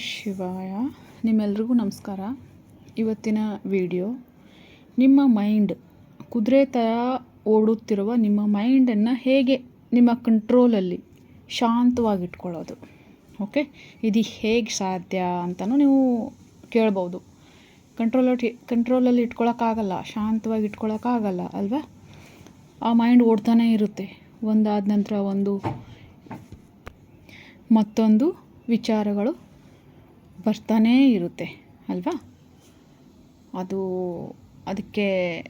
ಶಿವಾಯ. ನಿಮ್ಮೆಲ್ರಿಗೂ ನಮಸ್ಕಾರ. ಇವತ್ತಿನ ವಿಡಿಯೋ, ನಿಮ್ಮ ಮೈಂಡ್ ಕುದುರೆ ಥರ ಓಡುತ್ತಿರುವ ನಿಮ್ಮ ಮೈಂಡನ್ನು ಹೇಗೆ ನಿಮ್ಮ ಕಂಟ್ರೋಲಲ್ಲಿ ಶಾಂತವಾಗಿಟ್ಕೊಳ್ಳೋದು, ಓಕೆ? ಇದು ಹೇಗೆ ಸಾಧ್ಯ ಅಂತಲೂ ನೀವು ಕೇಳ್ಬೋದು. ಕಂಟ್ರೋಲಲ್ಲಿ ಕಂಟ್ರೋಲಲ್ಲಿ ಇಟ್ಕೊಳಕ್ಕಾಗಲ್ಲ ಶಾಂತವಾಗಿ ಇಟ್ಕೊಳಕ್ಕಾಗಲ್ಲ ಅಲ್ವಾ? ಆ ಮೈಂಡ್ ಓಡ್ತಾನೇ ಇರುತ್ತೆ. ಒಂದಾದ ನಂತರ ಒಂದು, ಮತ್ತೊಂದು ವಿಚಾರಗಳು. ಬರ್ತಾನೇ ಇರುತ್ತೆ, ಅಲ್ವಾ? ಅದು ಅದಕ್ಕೆ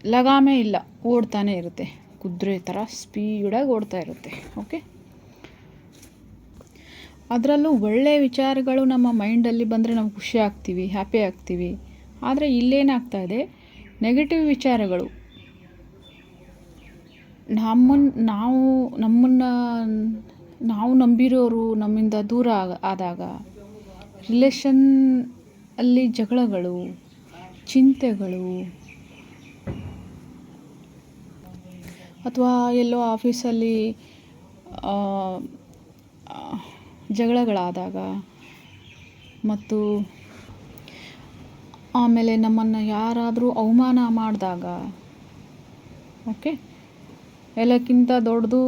ಲಗಾಮೇ ಇಲ್ಲ, ಓಡ್ತಾನೆ ಇರುತ್ತೆ. ಕುದುರೆ ಥರ ಸ್ಪೀಡಾಗಿ ಓಡ್ತಾ ಇರುತ್ತೆ, ಓಕೆ? ಅದರಲ್ಲೂ ಒಳ್ಳೆಯ ವಿಚಾರಗಳು ನಮ್ಮ ಮೈಂಡಲ್ಲಿ ಬಂದರೆ ನಾವು ಖುಷಿ ಆಗ್ತೀವಿ, ಹ್ಯಾಪಿ ಆಗ್ತೀವಿ. ಆದರೆ ಇಲ್ಲೇನಾಗ್ತಾ ಇದೆ, ನೆಗೆಟಿವ್ ವಿಚಾರಗಳು. ನಮ್ಮನ್ನು ನಾವು ನಮ್ಮನ್ನು, ನಾವು ನಂಬಿರೋರು ನಮ್ಮಿಂದ ದೂರ ಆದಾಗ ರಿಲೇಷನ್ ಅಲ್ಲಿ ಜಗಳಗಳು, ಚಿಂತೆಗಳು, ಅಥವಾ ಎಲ್ಲೋ ಆಫೀಸಲ್ಲಿ ಜಗಳಗಳಾದಾಗ ಮತ್ತು ಆಮೇಲೆ ನಮ್ಮನ್ನು ಯಾರಾದರೂ ಅವಮಾನ ಮಾಡಿದಾಗ ಓಕೆ ಎಲ್ಲಕ್ಕಿಂತ ದೊಡ್ಡದು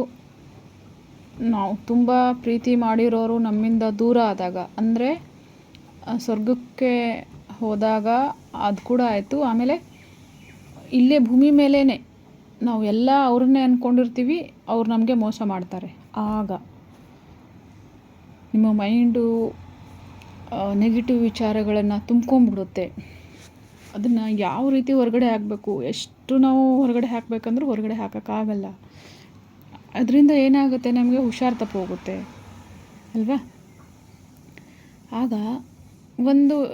ನಾವು ತುಂಬ ಪ್ರೀತಿ ಮಾಡಿರೋರು ನಮ್ಮಿಂದ ದೂರ ಆದಾಗ, ಅಂದರೆ ಸ್ವರ್ಗಕ್ಕೆ ಹೋದಾಗ ಅದು ಕೂಡ ಆಯಿತು. ಆಮೇಲೆ ಇಲ್ಲೇ ಭೂಮಿ ಮೇಲೇ ನಾವು ಎಲ್ಲ ಅವ್ರನ್ನೇ ಅಂದ್ಕೊಂಡಿರ್ತೀವಿ ಅವ್ರು ನಮಗೆ ಮೋಸ ಮಾಡ್ತಾರೆ. ಆಗ ನಿಮ್ಮ ಮೈಂಡು ನೆಗೆಟಿವ್ ವಿಚಾರಗಳನ್ನು ತುಂಬ್ಕೊಂಬಿಡುತ್ತೆ ಅದನ್ನು ಯಾವ ರೀತಿ ಹೊರಗಡೆ ಹಾಕಬೇಕು, ಎಷ್ಟು ನಾವು ಹೊರಗಡೆ ಹಾಕಬೇಕಂದ್ರೂ ಹೊರಗಡೆ ಹಾಕೋಕ್ಕಾಗಲ್ಲ. ಅದರಿಂದ ಏನಾಗುತ್ತೆ, ನಮಗೆ ಹುಷಾರು ತಪ್ಪೋಗುತ್ತೆ. ಅಲ್ವಾ? ಆಗ ಒಂದು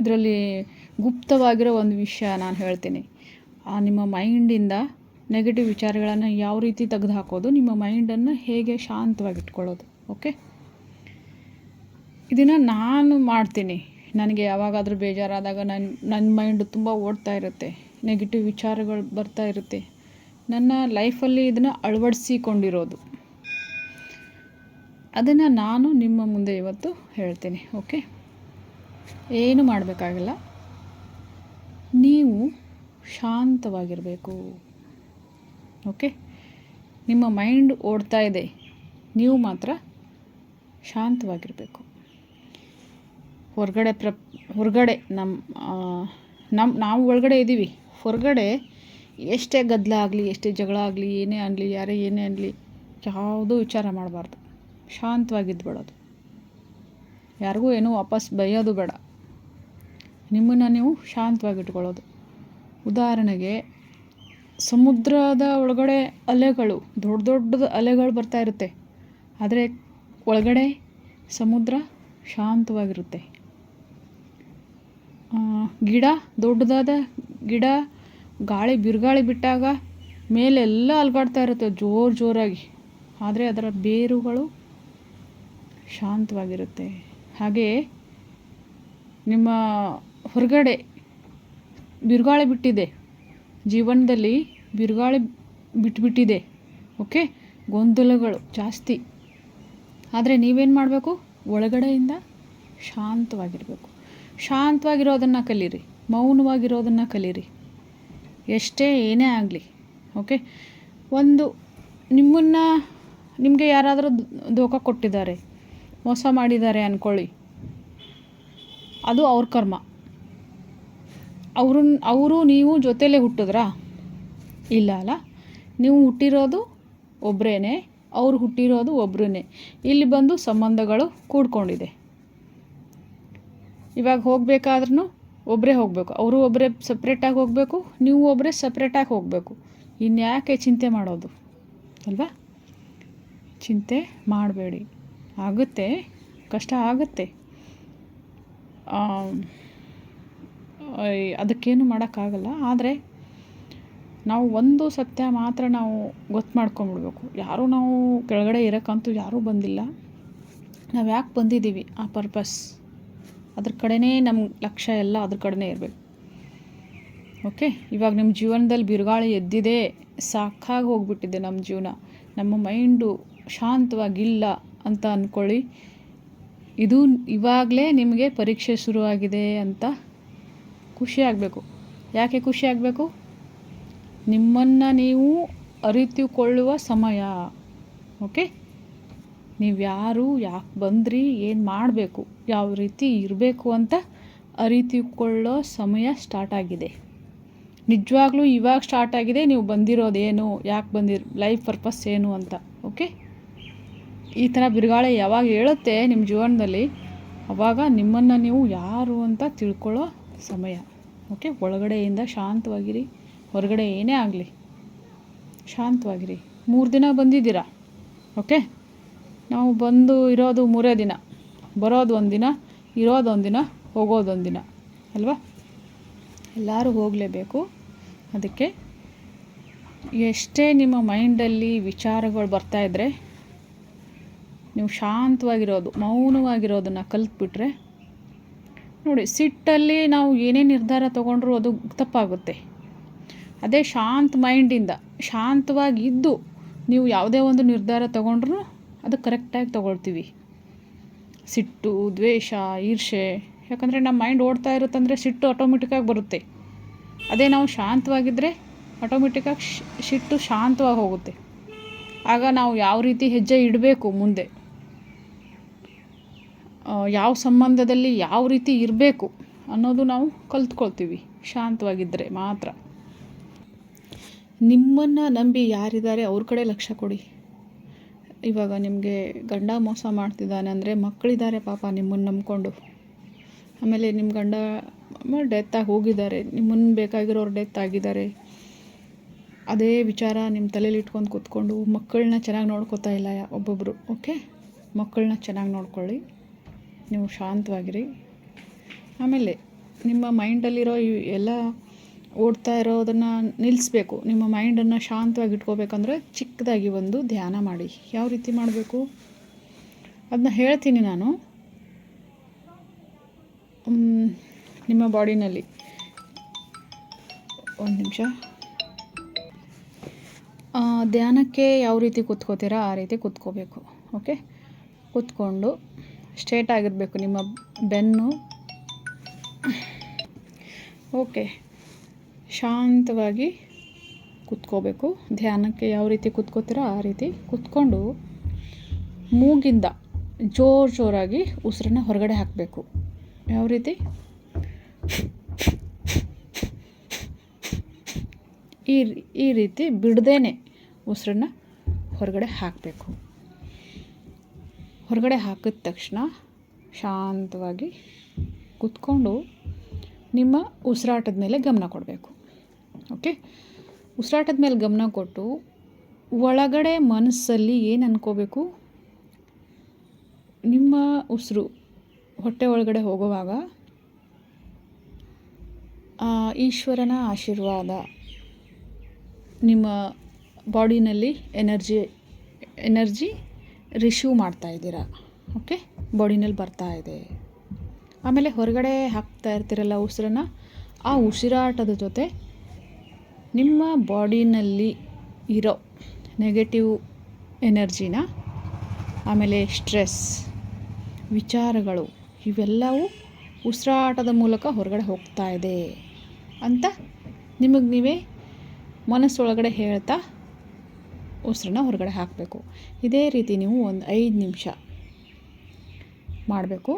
ಇದರಲ್ಲಿ ಗುಪ್ತವಾಗಿರೋ ಒಂದು ವಿಷಯ ನಾನು ಹೇಳ್ತೀನಿ. ಆ, ನಿಮ್ಮ ಮೈಂಡಿಂದ ನೆಗೆಟಿವ್ ವಿಚಾರಗಳನ್ನು ಯಾವ ರೀತಿ ತೆಗೆದು ಹಾಕೋದು ನಿಮ್ಮ ಮೈಂಡನ್ನು ಹೇಗೆ ಶಾಂತವಾಗಿಟ್ಕೊಳ್ಳೋದು, ಓಕೆ? ಇದನ್ನು ನಾನು ಮಾಡ್ತೀನಿ. ನನಗೆ ಯಾವಾಗಾದರೂ ಬೇಜಾರಾದಾಗ ನನ್ನ ನನ್ನ ಮೈಂಡ್ ತುಂಬ ಓಡ್ತಾ ಇರುತ್ತೆ, ನೆಗೆಟಿವ್ ವಿಚಾರಗಳು ಬರ್ತಾ ಇರುತ್ತೆ. ನನ್ನ ಲೈಫಲ್ಲಿ ಇದನ್ನು ಅಳವಡಿಸಿಕೊಂಡಿರೋದು. ಅದನ್ನು ನಾನು ನಿಮ್ಮ ಮುಂದೆ ಇವತ್ತು ಹೇಳ್ತೀನಿ ಓಕೆ ಏನು ಮಾಡಬೇಕಾಗಿಲ್ಲ. ನೀವು ಶಾಂತವಾಗಿರಬೇಕು ಓಕೆ ನಿಮ್ಮ ಮೈಂಡ್ ಓಡ್ತಾ ಇದೆ, ನೀವು ಮಾತ್ರ ಶಾಂತವಾಗಿರಬೇಕು. ಹೊರಗಡೆ ಪ್ರ, ಹೊರಗಡೆ ನಮ್ಮ ನಮ್ಮ ನಾವು ಒಳಗಡೆ ಇದ್ದೀವಿ. ಹೊರಗಡೆ ಎಷ್ಟೇ ಗದ್ದಲ ಆಗಲಿ, ಎಷ್ಟೇ ಜಗಳ ಆಗಲಿ, ಏನೇ ಆಗಲಿ, ಯಾರೇ ಏನೇ ಆಗಲಿ, ಯಾವುದೂ ವಿಚಾರ ಮಾಡಬಾರ್ದು. ಶಾಂತವಾಗಿದ್ಬಿಡೋದು ಯಾರಿಗೂ ಏನೂ ವಾಪಸ್ ಬೈಯೋದು ಬೇಡ. ನಿಮ್ಮನ್ನು ನೀವು ಶಾಂತವಾಗಿಟ್ಕೊಳ್ಳೋದು. ಉದಾಹರಣೆಗೆ, ಸಮುದ್ರದ ಒಳಗಡೆ ಅಲೆಗಳು, ದೊಡ್ಡ ದೊಡ್ಡದ ಅಲೆಗಳು ಬರ್ತಾ ಇರುತ್ತೆ. ಆದರೆ ಒಳಗಡೆ ಸಮುದ್ರ ಶಾಂತವಾಗಿರುತ್ತೆ. ಗಿಡ, ದೊಡ್ಡದಾದ ಗಿಡ, ಗಾಳಿ, ಬಿರುಗಾಳಿ ಬಿಟ್ಟಾಗ ಮೇಲೆಲ್ಲ ಅಲ್ಗಾಡ್ತಾ ಇರುತ್ತೆ, ಜೋರು ಜೋರಾಗಿ. ಆದರೆ ಅದರ ಬೇರುಗಳು ಶಾಂತವಾಗಿರುತ್ತೆ. ಹಾಗೆಯೇ ನಿಮ್ಮ ಹೊರಗಡೆ ಬಿರುಗಾಳಿ ಬಿಟ್ಟಿದೆ. ಜೀವನದಲ್ಲಿ ಬಿರುಗಾಳಿ ಬಿಟ್ಬಿಟ್ಟಿದೆ ಓಕೆ? ಗೊಂದಲಗಳು ಜಾಸ್ತಿ. ಆದರೆ ನೀವೇನು ಮಾಡಬೇಕು? ಒಳಗಡೆಯಿಂದ ಶಾಂತವಾಗಿರಬೇಕು. ಶಾಂತವಾಗಿರೋದನ್ನು ಕಲೀರಿ. ಮೌನವಾಗಿರೋದನ್ನು ಕಲೀರಿ. ಎಷ್ಟೇ ಏನೇ ಆಗಲಿ. ಓಕೆ? ಒಂದು ನಿಮ್ಮನ್ನು ನಿಮಗೆ ಯಾರಾದರೂ ದೋಖ ಕೊಟ್ಟಿದ್ದಾರೆ. ಮೋಸ ಮಾಡಿದ್ದಾರೆ ಅಂದ್ಕೊಳ್ಳಿ ಅದು ಅವ್ರ ಕರ್ಮ. ಅವ್ರನ್ನ ಅವರು ನೀವು ಜೊತೆಲೇ ಹುಟ್ಟಿದ್ರಾ? ಇಲ್ಲ ಅಲ್ಲ. ನೀವು ಹುಟ್ಟಿರೋದು ಒಬ್ಬರೇ ಅವ್ರು ಹುಟ್ಟಿರೋದು ಒಬ್ಬರೇ ಇಲ್ಲಿ ಬಂದು ಸಂಬಂಧಗಳು ಕೂಡ್ಕೊಂಡಿದೆ. ಇವಾಗ ಹೋಗಬೇಕಾದ್ರೂ ಒಬ್ಬರೇ ಹೋಗಬೇಕು. ಅವರು ಒಬ್ಬರೇ ಸಪ್ರೇಟಾಗಿ ಹೋಗಬೇಕು, ನೀವು ಒಬ್ಬರೇ ಸಪ್ರೇಟಾಗಿ ಹೋಗಬೇಕು. ಇನ್ಯಾಕೆ ಚಿಂತೆ ಮಾಡೋದು? ಅಲ್ವಾ? ಚಿಂತೆ ಮಾಡಬೇಡಿ. ಆಗುತ್ತೆ, ಕಷ್ಟ ಆಗುತ್ತೆ. ಅದಕ್ಕೇನು ಮಾಡೋಕ್ಕಾಗಲ್ಲ. ಆದರೆ ನಾವು ಒಂದು ಸತ್ಯ ಮಾತ್ರ ನಾವು ಗೊತ್ತು ಮಾಡ್ಕೊಂಬಿಡ್ಬೇಕು. ಯಾರೂ ನಾವು ಕೆಳಗಡೆ ಇರೋಕ್ಕಂತೂ ಯಾರೂ ಬಂದಿಲ್ಲ. ನಾವು ಯಾಕೆ ಬಂದಿದ್ದೀವಿ? ಆ ಪರ್ಪಸ್ ಅದ್ರ ಕಡೆನೇ ನಮ್ಮ ಲಕ್ಷ್ಯ ಎಲ್ಲ ಅದ್ರ ಕಡೆನೇ ಇರಬೇಕು. ಓಕೆ? ಇವಾಗ ನಿಮ್ಮ ಜೀವನದಲ್ಲಿ ಬಿರುಗಾಳಿ ಎದ್ದಿದೆ, ಸಾಕಾಗಿ ಹೋಗ್ಬಿಟ್ಟಿದೆ ನಮ್ಮ ಜೀವನ. ನಮ್ಮ ಮೈಂಡು ಶಾಂತವಾಗಿಲ್ಲ. ಅಂತ ಅಂದ್ಕೊಳ್ಳಿ ಇದು ಇವಾಗಲೇ ನಿಮಗೆ ಪರೀಕ್ಷೆ ಶುರುವಾಗಿದೆ ಅಂತ ಖುಷಿ ಆಗಬೇಕು. ಯಾಕೆ ಖುಷಿ ಆಗಬೇಕು? ನಿಮ್ಮನ್ನು ನೀವು ಅರಿತುಕೊಳ್ಳುವ ಸಮಯ. ಓಕೆ? ನೀವು ಯಾರು, ಯಾಕೆ ಬಂದ್ರಿ, ಏನು ಮಾಡಬೇಕು, ಯಾವ ರೀತಿ ಇರಬೇಕು ಅಂತ ಅರಿತುಕೊಳ್ಳೋ ಸಮಯ ಸ್ಟಾರ್ಟ್ ಆಗಿದೆ. ನಿಜವಾಗ್ಲೂ ಇವಾಗ ಸ್ಟಾರ್ಟ್ ಆಗಿದೆ, ನೀವು ಬಂದಿರೋದೇನು, ಯಾಕೆ ಬಂದಿರ್ ಲೈಫ್ ಪರ್ಪಸ್ ಏನು ಅಂತ. ಓಕೆ? ಈ ಥರ ಬಿರುಗಾಳಿ ಯಾವಾಗ ಹೇಳುತ್ತೆ ನಿಮ್ಮ ಜೀವನದಲ್ಲಿ, ಅವಾಗ ನಿಮ್ಮನ್ನು ನೀವು ಯಾರು ಅಂತ ತಿಳ್ಕೊಳ್ಳೋ ಸಮಯ. ಓಕೆ ಒಳಗಡೆಯಿಂದ ಶಾಂತವಾಗಿರಿ. ಹೊರಗಡೆ ಏನೇ ಆಗಲಿ. ಶಾಂತವಾಗಿರಿ. ಮೂರು ದಿನ ಬಂದಿದ್ದೀರಾ? ಓಕೆ ನಾವು ಬಂದು ಇರೋದು ಮೂರೇ ದಿನ. ಬರೋದು ಒಂದು ದಿನ, ಇರೋದು ಒಂದು ದಿನ, ಹೋಗೋದು ಒಂದು ದಿನ. ಅಲ್ವಾ? ಎಲ್ಲರೂ ಹೋಗಲೇಬೇಕು. ಅದಕ್ಕೆ ಎಷ್ಟೇ ನಿಮ್ಮ ಮೈಂಡಲ್ಲಿ ವಿಚಾರಗಳು ಬರ್ತಾಯಿದ್ರೆ ನೀವು ಶಾಂತವಾಗಿರೋದು, ಮೌನವಾಗಿರೋದನ್ನು ಕಲ್ತ್ಬಿಟ್ರೆ, ನೋಡಿ, ಸಿಟ್ಟಲ್ಲಿ ನಾವು ಏನೇ ನಿರ್ಧಾರ ತೊಗೊಂಡ್ರೂ ಅದು ತಪ್ಪಾಗುತ್ತೆ. ಅದೇ ಶಾಂತ ಮೈಂಡಿಂದ ಶಾಂತವಾಗಿ ಇದ್ದು ನೀವು ಯಾವುದೇ ಒಂದು ನಿರ್ಧಾರ ತೊಗೊಂಡ್ರೂ ಅದು ಕರೆಕ್ಟಾಗಿ ತೊಗೊಳ್ತೀವಿ. ಸಿಟ್ಟು, ದ್ವೇಷ ಈರ್ಷೆ ಯಾಕಂದರೆ ನಮ್ಮ ಮೈಂಡ್ ಓಡ್ತಾ ಇರುತ್ತಂದರೆ ಸಿಟ್ಟು ಆಟೋಮೆಟಿಕ್ಕಾಗಿ ಬರುತ್ತೆ. ಅದೇ ನಾವು ಶಾಂತವಾಗಿದ್ದರೆ ಆಟೋಮೆಟಿಕ್ಕಾಗಿ ಸಿಟ್ಟು ಶಾಂತವಾಗಿ ಹೋಗುತ್ತೆ. ಆಗ ನಾವು ಯಾವ ರೀತಿ ಹೆಜ್ಜೆ ಇಡಬೇಕು ಮುಂದೆ? ಯಾವ ಸಂಬಂಧದಲ್ಲಿ ಯಾವ ರೀತಿ ಇರಬೇಕು ಅನ್ನೋದು ನಾವು ಕಲ್ತ್ಕೊಳ್ತೀವಿ. ಶಾಂತವಾಗಿದ್ದರೆ ಮಾತ್ರ. ನಿಮ್ಮನ್ನು ನಂಬಿ ಯಾರಿದ್ದಾರೆ ಅವ್ರ ಕಡೆ ಲಕ್ಷ್ಯ ಕೊಡಿ. ಇವಾಗ ನಿಮಗೆ ಗಂಡ ಮೋಸ ಮಾಡ್ತಿದ್ದಾನೆ ಅಂದರೆ ಮಕ್ಕಳಿದ್ದಾರೆ ಪಾಪ ನಿಮ್ಮನ್ನು ನಂಬ್ಕೊಂಡು. ಆಮೇಲೆ ನಿಮ್ಮ ಗಂಡ ಡೆತ್ತಾಗಿ ಹೋಗಿದ್ದಾರೆ. ನಿಮ್ಮನ್ನು ಬೇಕಾಗಿರೋರು ಡೆತ್ ಆಗಿದ್ದಾರೆ. ಅದೇ ವಿಚಾರ ನಿಮ್ಮ ತಲೆಯಲ್ಲಿ ಇಟ್ಕೊಂಡು ಕೂತ್ಕೊಂಡು ಮಕ್ಕಳನ್ನ ಚೆನ್ನಾಗಿ ನೋಡ್ಕೋತಾ ಇಲ್ಲ ಒಬ್ಬೊಬ್ಬರು ಓಕೆ ಮಕ್ಕಳನ್ನ ಚೆನ್ನಾಗಿ ನೋಡ್ಕೊಳ್ಳಿ. ನೀವು ಶಾಂತವಾಗಿರಿ. ಆಮೇಲೆ ನಿಮ್ಮ ಮೈಂಡಲ್ಲಿರೋ ಎಲ್ಲ ಓಡ್ತಾ ಇರೋದನ್ನು ನಿಲ್ಲಿಸ್ಬೇಕು. ನಿಮ್ಮ ಮೈಂಡನ್ನು ಶಾಂತವಾಗಿ ಇಟ್ಕೋಬೇಕಂದ್ರೆ ಚಿಕ್ಕದಾಗಿ ಒಂದು ಧ್ಯಾನ ಮಾಡಿ. ಯಾವ ರೀತಿ ಮಾಡಬೇಕು? ಅದನ್ನ ಹೇಳ್ತೀನಿ ನಾನು. ನಿಮ್ಮ ಬಾಡಿನಲ್ಲಿ ಒಂದು ನಿಮಿಷ. ಧ್ಯಾನಕ್ಕೆ ಯಾವ ರೀತಿ ಕೂತ್ಕೋತೀರಾ ಆ ರೀತಿ ಕೂತ್ಕೋಬೇಕು. ಓಕೆ? ಕೂತ್ಕೊಂಡು ಸ್ಟ್ರೇಟ್ ಆಗಿರಬೇಕು ನಿಮ್ಮ ಬೆನ್ನು. ಓಕೆ. ಶಾಂತವಾಗಿ ಕುತ್ಕೋಬೇಕು. ಧ್ಯಾನಕ್ಕೆ ಯಾವ ರೀತಿ ಕುತ್ಕೋತೀರೋ ಆ ರೀತಿ ಕುತ್ಕೊಂಡು ಮೂಗಿಂದ ಜೋರು ಜೋರಾಗಿ ಉಸಿರನ್ನ ಹೊರಗಡೆ ಹಾಕಬೇಕು. ಯಾವ ರೀತಿ? ಈ ಈ ರೀತಿ ಬಿಡದೇನೆ ಉಸಿರನ್ನ ಹೊರಗಡೆ ಹಾಕಬೇಕು. ಹೊರಗಡೆ ಹಾಕಿದ ತಕ್ಷಣ ಶಾಂತವಾಗಿ ಕುತ್ಕೊಂಡು ನಿಮ್ಮ ಉಸಿರಾಟದ ಮೇಲೆ ಗಮನ ಕೊಡಬೇಕು. ಓಕೆ ಉಸಿರಾಟದ ಮೇಲೆ ಗಮನ ಕೊಟ್ಟು ಒಳಗಡೆ ಮನಸ್ಸಲ್ಲಿ ಏನು ಅನ್ಕೋಬೇಕು? ನಿಮ್ಮ ಉಸಿರು ಹೊಟ್ಟೆ ಒಳಗಡೆ ಹೋಗುವಾಗ ಈಶ್ವರನ ಆಶೀರ್ವಾದ ನಿಮ್ಮ ಬಾಡಿನಲ್ಲಿ ಎನರ್ಜಿ ಎನರ್ಜಿ ರಿಶೀವ್ ಮಾಡ್ತಾ ಇದ್ದೀರಾ? ಓಕೆ ಬಾಡಿನಲ್ಲಿ ಬರ್ತಾ ಇದೆ. ಆಮೇಲೆ ಹೊರಗಡೆ ಹಾಕ್ತಾ ಇರ್ತೀರಲ್ಲ ಉಸಿರನ್ನ, ಆ ಉಸಿರಾಟದ ಜೊತೆ ನಿಮ್ಮ ಬಾಡಿನಲ್ಲಿ ಇರೋ ನೆಗೆಟಿವ್ ಎನರ್ಜಿನ ಆಮೇಲೆ ಸ್ಟ್ರೆಸ್ ವಿಚಾರಗಳು ಇವೆಲ್ಲವೂ ಉಸಿರಾಟದ ಮೂಲಕ ಹೊರಗಡೆ ಹೋಗ್ತಾ ಇದೆ ಅಂತ ನಿಮಗೆ ನೀವೇ ಮನಸ್ಸೊಳಗಡೆ ಹೇಳ್ತಾ ಉಸಿರನ್ನ ಹೊರಗಡೆ ಹಾಕಬೇಕು. ಇದೇ ರೀತಿ ನೀವು ಒಂದು ಐದು ನಿಮಿಷ ಮಾಡಬೇಕು.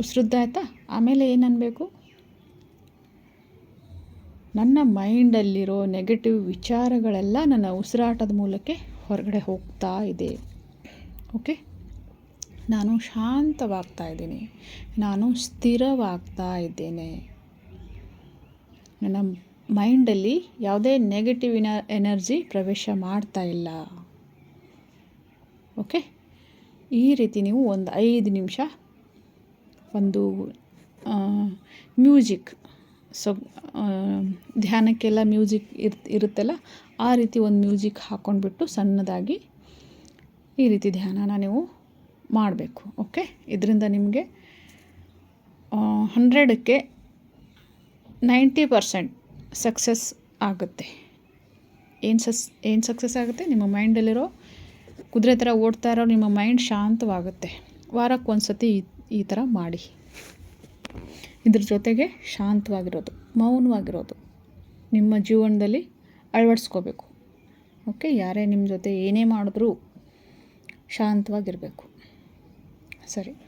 ಉಸಿರುದ್ದಾಯ್ತಾ ಆಮೇಲೆ ಏನನ್ನಬೇಕು ನನ್ನ ಮೈಂಡಲ್ಲಿರೋ ನೆಗೆಟಿವ್ ವಿಚಾರಗಳೆಲ್ಲ ನನ್ನ ಉಸಿರಾಟದ ಮೂಲಕ ಹೊರಗಡೆ ಹೋಗ್ತಾ ಇದೆ. ಓಕೆ? ನಾನು ಶಾಂತವಾಗ್ತಾ ಇದ್ದೀನಿ. ನಾನು ಸ್ಥಿರವಾಗ್ತಾ ಇದ್ದೇನೆ. ನನ್ನ ಮೈಂಡಲ್ಲಿ ಯಾವುದೇ ನೆಗೆಟಿವ್ ಎನರ್ಜಿ ಪ್ರವೇಶ ಮಾಡ್ತಾ ಇಲ್ಲ. ಓಕೆ ಈ ರೀತಿ ನೀವು ಒಂದು ಐದು ನಿಮಿಷ ಒಂದು ಮ್ಯೂಸಿಕ್ ಸೊ ಧ್ಯಾನಕ್ಕೆಲ್ಲ ಮ್ಯೂಸಿಕ್ ಇರ್, ಇರುತ್ತಲ್ಲ, ಆ ರೀತಿ ಒಂದು ಮ್ಯೂಸಿಕ್ ಹಾಕ್ಕೊಂಡ್ಬಿಟ್ಟು ಸಣ್ಣದಾಗಿ ಈ ರೀತಿ ಧ್ಯಾನನ ನೀವು ಮಾಡಬೇಕು. ಓಕೆ ಇದರಿಂದ ನಿಮಗೆ ಹಂಡ್ರೆಡಕ್ಕೆ ನೈಂಟಿ ಪರ್ಸೆಂಟ್ ಸಕ್ಸಸ್ ಆಗುತ್ತೆ. ಏನು ಸಸ್, ಏನು ಸಕ್ಸಸ್ ಆಗುತ್ತೆ? ನಿಮ್ಮ ಮೈಂಡಲ್ಲಿರೋ ಕುದುರೆ ಥರ ಓಡ್ತಾ ಇರೋ ನಿಮ್ಮ ಮೈಂಡ್ ಶಾಂತವಾಗುತ್ತೆ. ವಾರಕ್ಕೆ ಒಂದು ಸತಿ ಈ ಥರ ಮಾಡಿ. ಇದ್ರ ಜೊತೆಗೆ ಶಾಂತವಾಗಿರೋದು, ಮೌನವಾಗಿರೋದು ನಿಮ್ಮ ಜೀವನದಲ್ಲಿ ಅಳವಡಿಸ್ಕೋಬೇಕು. ಓಕೆ? ಯಾರೇ ನಿಮ್ಮ ಜೊತೆ ಏನೇ ಮಾಡಿದ್ರೂ ಶಾಂತವಾಗಿರಬೇಕು. ಸರಿ?